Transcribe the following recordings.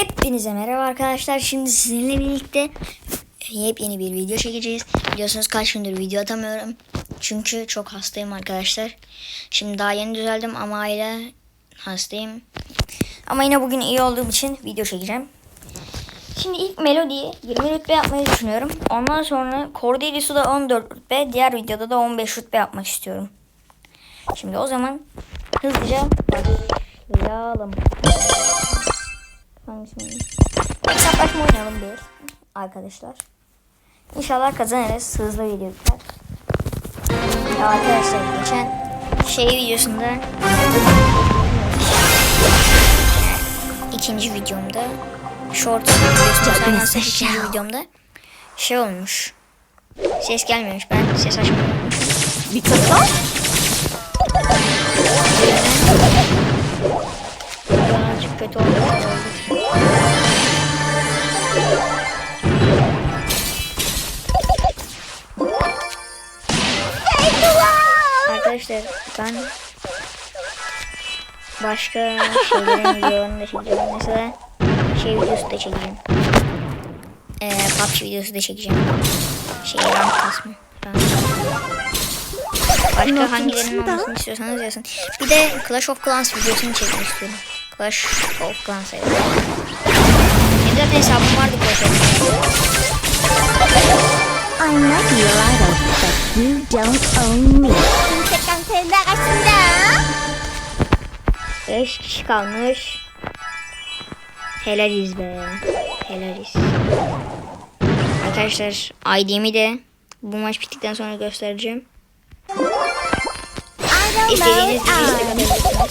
Hepinize merhaba arkadaşlar. Şimdi sizinle birlikte yepyeni bir video çekeceğiz. Biliyorsunuz kaç gündür video atamıyorum. Çünkü çok hastayım arkadaşlar. Şimdi daha yeni düzeldim ama hala hastayım. Ama yine bugün iyi olduğum için video çekeceğim. Şimdi ilk melodiyi 20 rütbe yapmayı düşünüyorum. Ondan sonra Cordelius'u da 14 rütbe, diğer videoda da 15 rütbe yapmak istiyorum. Şimdi o zaman hızlıca başlayalım. Hangisini? Hesaplaşma oynayalım bir arkadaşlar. İnşallah kazanırız. Hızlı video biter. Ya arkadaşlar geçen şey videosunda ikinci videomda short videosu ikinci videomda şey olmuş. Ses gelmemiş. Ben ses açmadım. Mikrofon? Birazcık kötü oldu. Arkadaşlar ben başka şeylerin videolarını da çekeceğim. Mesela şey videosu da çekeceğim. Ee, PUBG videosu da çekeceğim. Şey rank kasma. Rank. Başka hangilerinin olmasını istiyorsanız yazın. Bir de Clash of Clans videosunu çekmek istiyorum. Clash of Clans evet. Benim zaten hesabım vardı Clash of Clans. I love your idol, but you don't own me. Instagram senin arasında. 5 kişi kalmış. Helaliz be. Helaliz. Arkadaşlar ID'mi de bu maç bittikten sonra göstereceğim. İstediğiniz gibi istemeyebilirsiniz.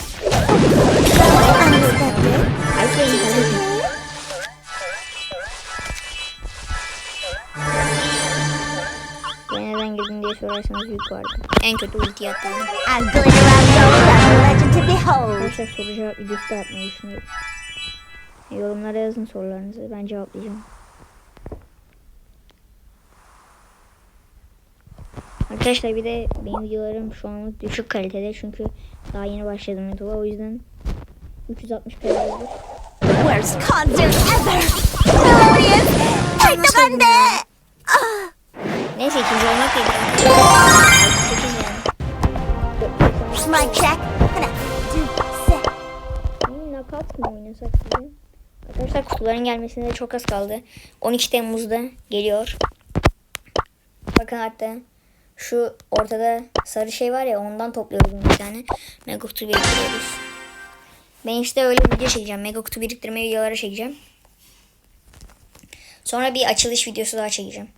Ay, şey, hadi. Ben neden girdin diye sorarsanız büyük vardı. En kötü ulti attım. I glitter I'm gold, I'm a legend to behold. Arkadaşlar soru cevap videosu da yapmayı düşünüyorum. Yorumlara yazın sorularınızı. Ben cevaplayacağım. Arkadaşlar bir de benim videolarım şu anlık düşük kalitede çünkü daha yeni başladım YouTube'a o yüzden 360p olur. Worst concert ever. Glorious. Tek de bende. Ah. Neyse ikinci olmak yeter. My check. Arkadaşlar kutuların gelmesine de çok az kaldı. 12 Temmuz'da geliyor. Bakın hatta şu ortada sarı şey var ya ondan topluyoruz bir tane. Mega kutu biriktiriyoruz. Ben işte öyle video çekeceğim. Mega kutu biriktirme videoları çekeceğim. Sonra bir açılış videosu daha çekeceğim.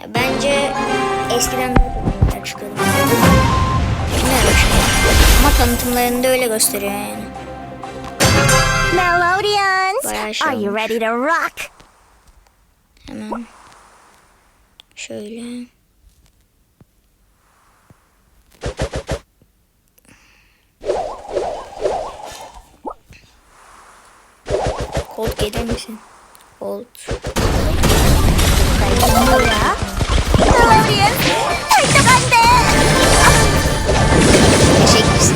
Ya bence eskiden daha çıkıyordu. Ama tanıtımlarında öyle gösteriyor yani. Melodians, şey are you ready to rock? Hemen şöyle. gelir misin? Colt. 뭐야? Melodians, 발떡한데. Teşekkür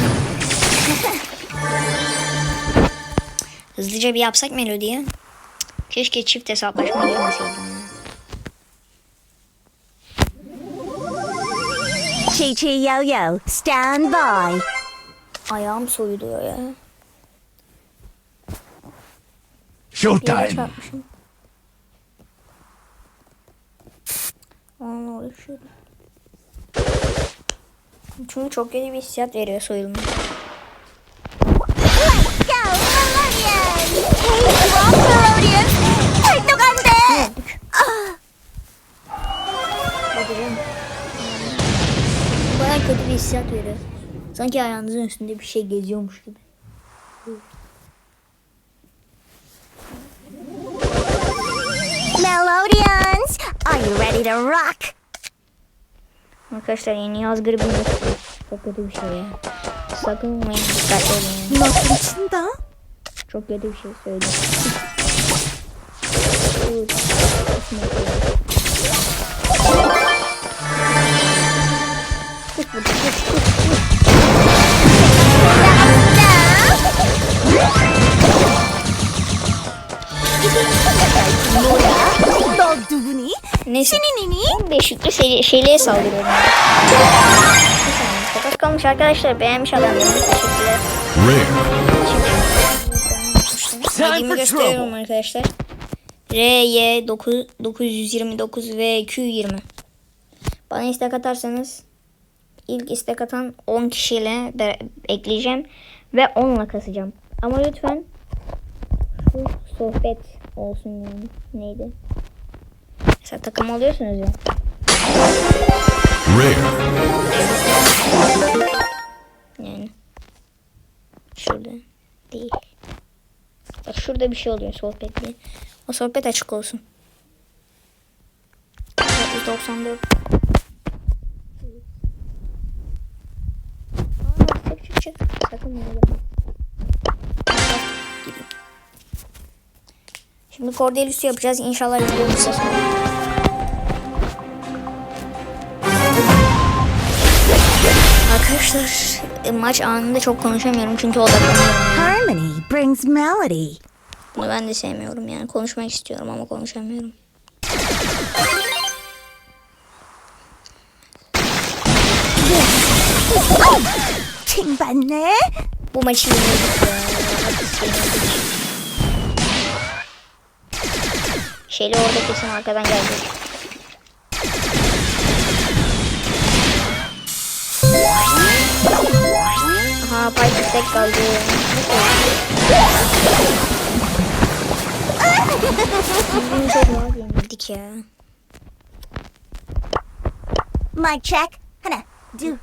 Hızlıca bir yapsak melodiyi. Keşke çift hesaplaşma girmeseydim ya. Chi Chi Yo Yo, stand by. Ayağım soyuluyor ya. Showtime. Onunla uğraşıyorum. Çünkü çok kötü bir hissiyat veriyor soyulma. Bana kötü bir hissiyat veriyor. Sanki ayağınızın üstünde bir şey geziyormuş gibi. Melodians, are you ready to rock? Arkadaşlar yeni yaz gribi çok kötü bir şey ya. Sakın unutmayın dikkatli olun. Nasıl içinde? Çok kötü bir şey söyledim. Neyse. Beş yüklü şey, şeyliğe saldırıyorum. Fokus kalmış arkadaşlar. Beğenmiş adam. Teşekkürler. Dediğimi gösteriyorum arkadaşlar. R, Y, 9, 929 ve Q 20. Bana istek atarsanız ilk istek atan 10 kişiyle ekleyeceğim ve 10'la kasacağım. Ama lütfen sohbet olsun yani. Neydi? Mesela takım alıyorsunuz ya. Rare. Yani. Şurada. Değil. Bak şurada bir şey oluyor sohbet diye. O sohbet açık olsun. 194. Şimdi Cordelius'u yapacağız. İnşallah video kısa sonra. Arkadaşlar e, maç anında çok konuşamıyorum çünkü odaklanıyorum. Harmony brings melody. Bunu ben de sevmiyorum yani konuşmak istiyorum ama konuşamıyorum. King ben ne? Bu maçı yenildik ya. Şeyli orada kesin arkadan gelecek. Aha Piper tek kaldı. Çok ya. Mic check. Hana, do,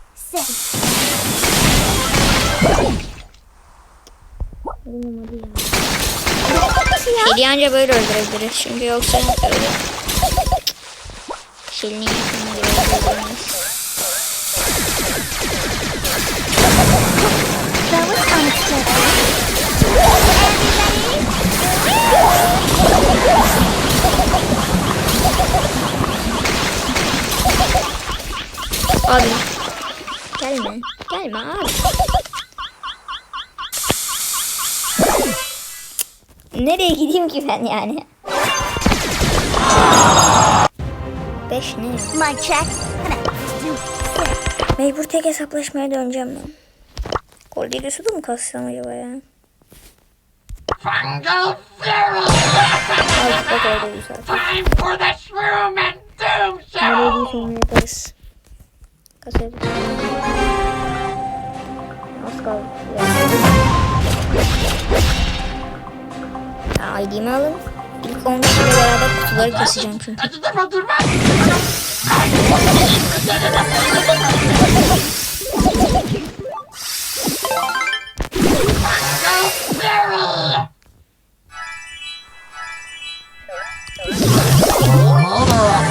say. Şeyli anca böyle öldürebiliriz çünkü yoksa öyle. Şeyli'nin yakınına göre öldüremeyiz. That was unexpected. Abi. Gelme. Gelme abi. Nereye gideyim ki ben yani? Beş ne? Mic check. Mecbur tek hesaplaşmaya döneceğim ben. Cordelius'u da mı kassam acaba ya? Fungal Fury. Time for the shroom and doom show. Nereye onu yaparız. Kasaya ID'mi alın. İlk 10 kişiyle beraber kutuları keseceğim çünkü.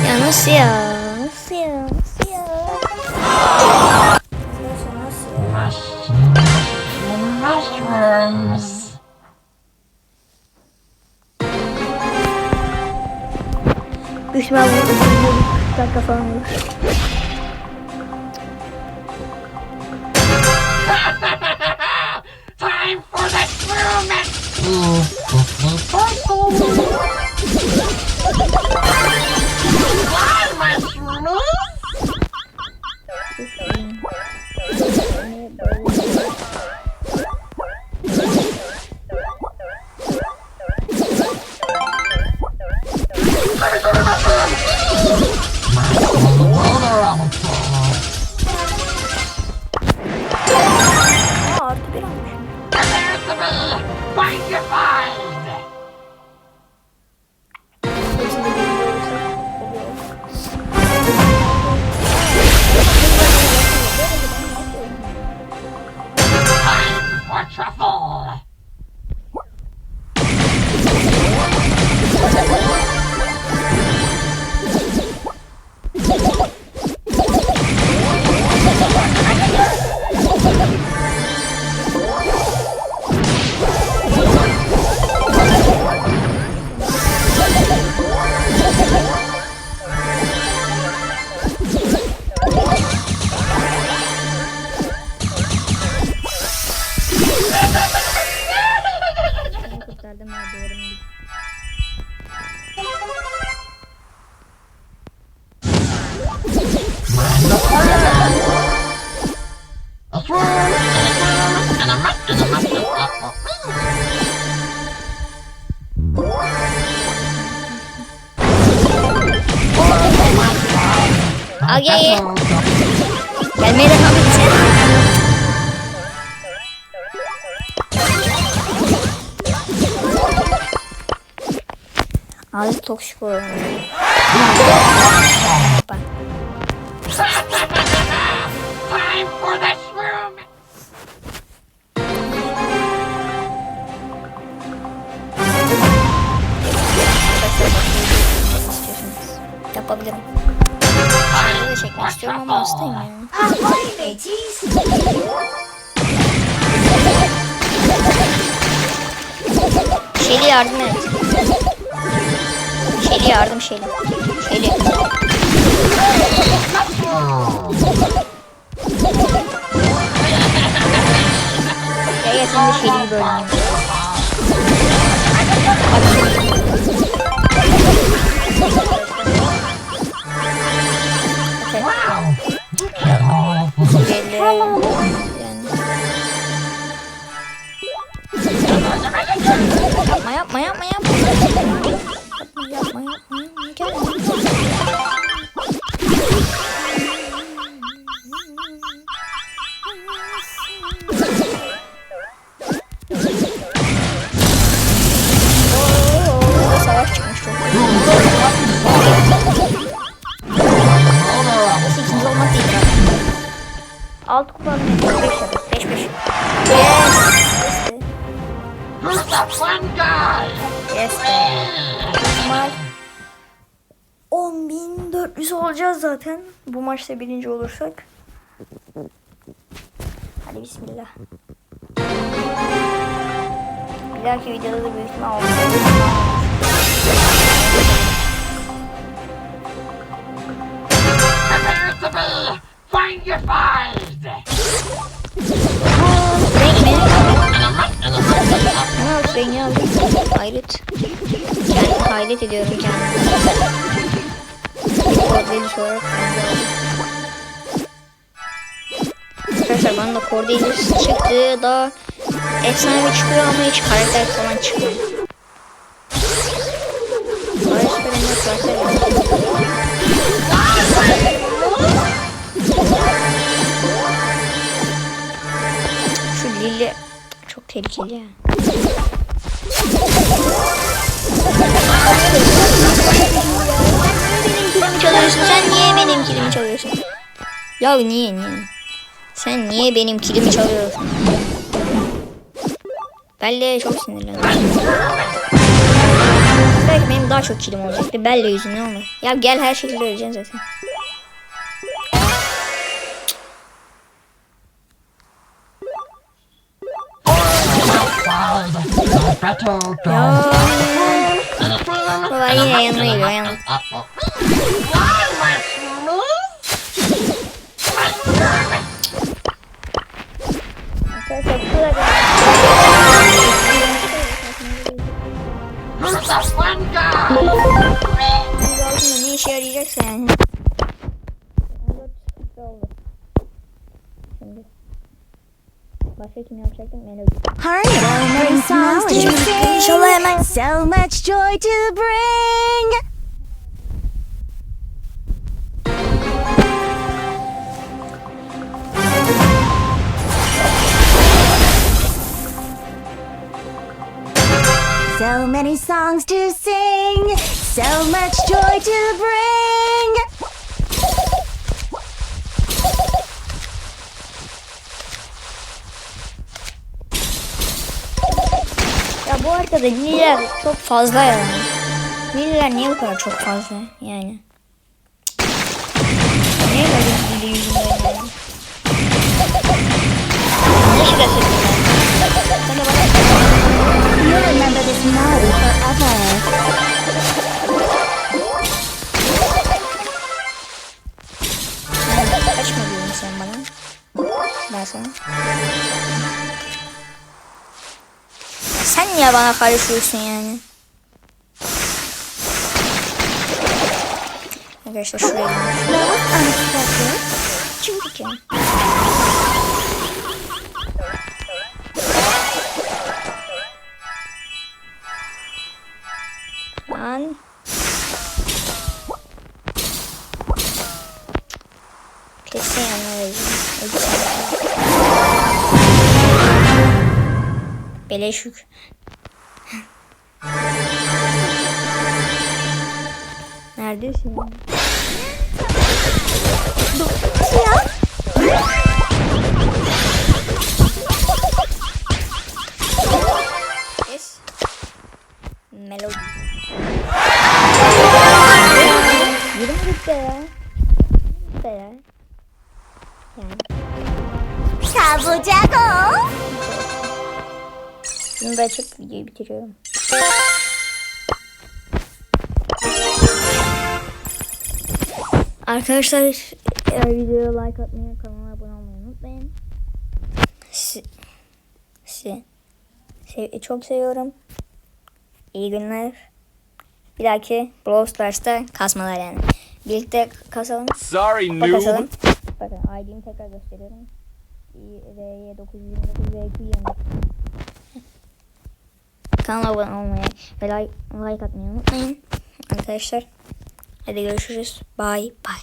Ya nasıl ya? Bir Gel gel. Gelmeye et sen. Ağzı toksik olur. Bak. Yapabilirim. İstiyorum ama hastayım. Şeli yardım et. Şeli yardım Şeli. Şeli. Gel gel sen de Şeli'yi böyle oynayayım. Şeli. Yani. Yapma yapma yapma yapma. Yapma yapma yapma. Gel. Alt kupanın 5 yapalım. 5 5. Yes. Who's the fun guy? Yes. ihtimal 10.400 olacağız zaten. Bu maçta birinci olursak. Hadi bismillah. Bir dahaki videoda da büyük ihtimal olacak. Prepare to and a mutt. Ne oldu rengi aldım. Hayret. Kendimi hayret ediyorum kendime. Cordelius olarak. Arkadaşlar bana da Cordelius çıktı. Daha efsane çıkıyor ama hiç karakter falan çıkmıyor. Barış Beren'de karakter Lili çok tehlikeli ya. benim kilimi? Sen niye benim kilimi çalıyorsun? Ya niye niye? Sen niye benim kilimi çalıyorsun? Belle çok sinirlendim. Belki benim daha çok kilim olacaktı. Belle yüzünden olmadı. Ya gel her şekilde öleceksin zaten. Ne işe yarayacaksa yani. Şimdi. Başka kim yapacaktım? Melody. Hurry, so many songs to hemen. sing, so much joy to bring. So many songs to sing, so much joy to bring. Ya bu arkada Lililer çok fazla ya. Lililer niye bu kadar çok fazla yani? Niye böyle Lili yüzünden yani? Ne şurası? Sen de bana You'll remember this melody forever. Yani kaçma diyorsun sen bana. Ben sana. Sen niye bana karışıyorsun yani? Arkadaşlar şuraya gidiyoruz. Beleş yük. Neredesin? Yes. Da açıp videoyu bitiriyorum. Arkadaşlar eğer videoya like atmayı, kanala abone olmayı unutmayın. Si, si, sev- çok seviyorum. İyi günler. Bir dahaki Brawl Stars'ta kasmalar yani. Birlikte kasalım. Sorry, noob. kasalım. Bakın ID'mi tekrar gösteriyorum. RY 929 VQ yemek. Kanala abone olmayı ve like, like atmayı unutmayın. Arkadaşlar hadi görüşürüz. Bye bye.